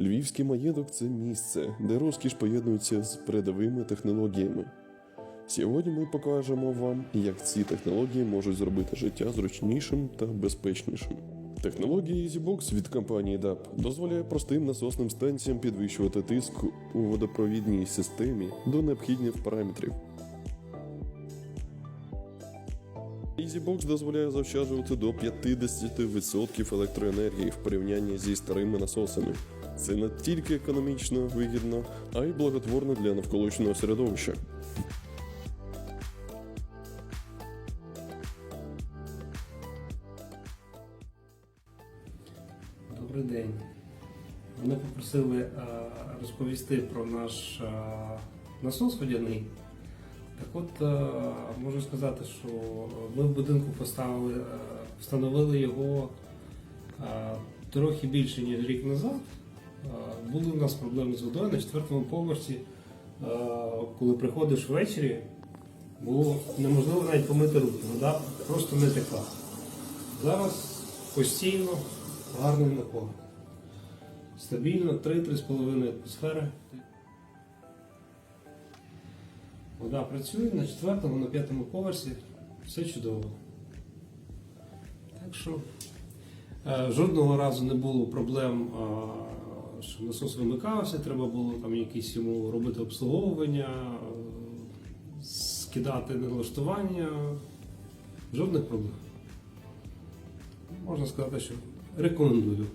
Львівський маєток це місце, де розкіш поєднується з передовими технологіями. Сьогодні ми покажемо вам, як ці технології можуть зробити життя зручнішим та безпечнішим. Технологія EasyBox від компанії DAP дозволяє простим насосним станціям підвищувати тиск у водопровідній системі до необхідних параметрів. EasyBox дозволяє заощаджувати до 50% електроенергії в порівнянні зі старими насосами. Це не тільки економічно вигідно, а й благотворно для навколишнього середовища. Добрий день. Мене попросили е, розповісти про наш е, насос водяний. Так от е, можу сказати, що ми в будинку поставили, встановили його трохи більше, ніж рік назад. Е, Були у нас проблеми з водою на четвертому поверсі. е, Коли приходиш ввечері, було неможливо навіть помити руки. Вода просто не текла. Зараз постійно гарний напор. Стабільно 3-3,5 атмосфери. Вода працює на четвертому, на п'ятому поверсі. Все чудово. Так що е, жодного разу не було проблем, а, що насос вимикався, треба було там якісь йому робити обслуговування, скидати налаштування. Жодних проблем. Можна сказати, що рекомендую.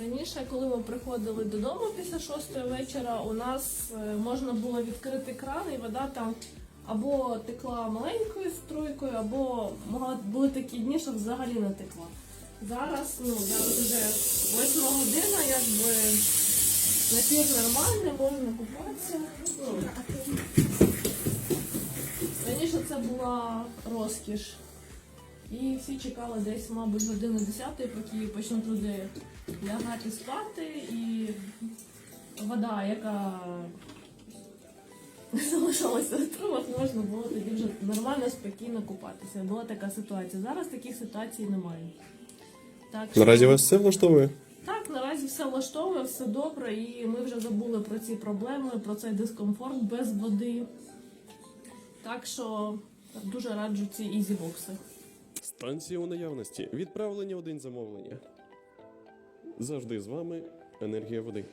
Раніше, коли ми приходили додому після шостої вечора, у нас е, можна було відкрити кран, і вода там або текла маленькою струйкою, або були такі дні, що взагалі не текла. Зараз, ну я вже восьма година, якби напір нормальний, можна купатися. Раніше це була розкіш. І всі чекали десь, мабуть, години 10, поки почнуть люди лягати спати, і вода, яка залишалася в трубах, можна було тоді вже нормально, спокійно купатися. Була така ситуація. Зараз таких ситуацій немає. Так, що- Наразі вас все влаштовує? так, наразі все влаштовує, все добре, і ми вже забули про ці проблеми, про цей дискомфорт без води. Так що дуже раджу ці ізібокси. Станція у наявності. Відправлення один замовлення. Завжди з вами енергія води.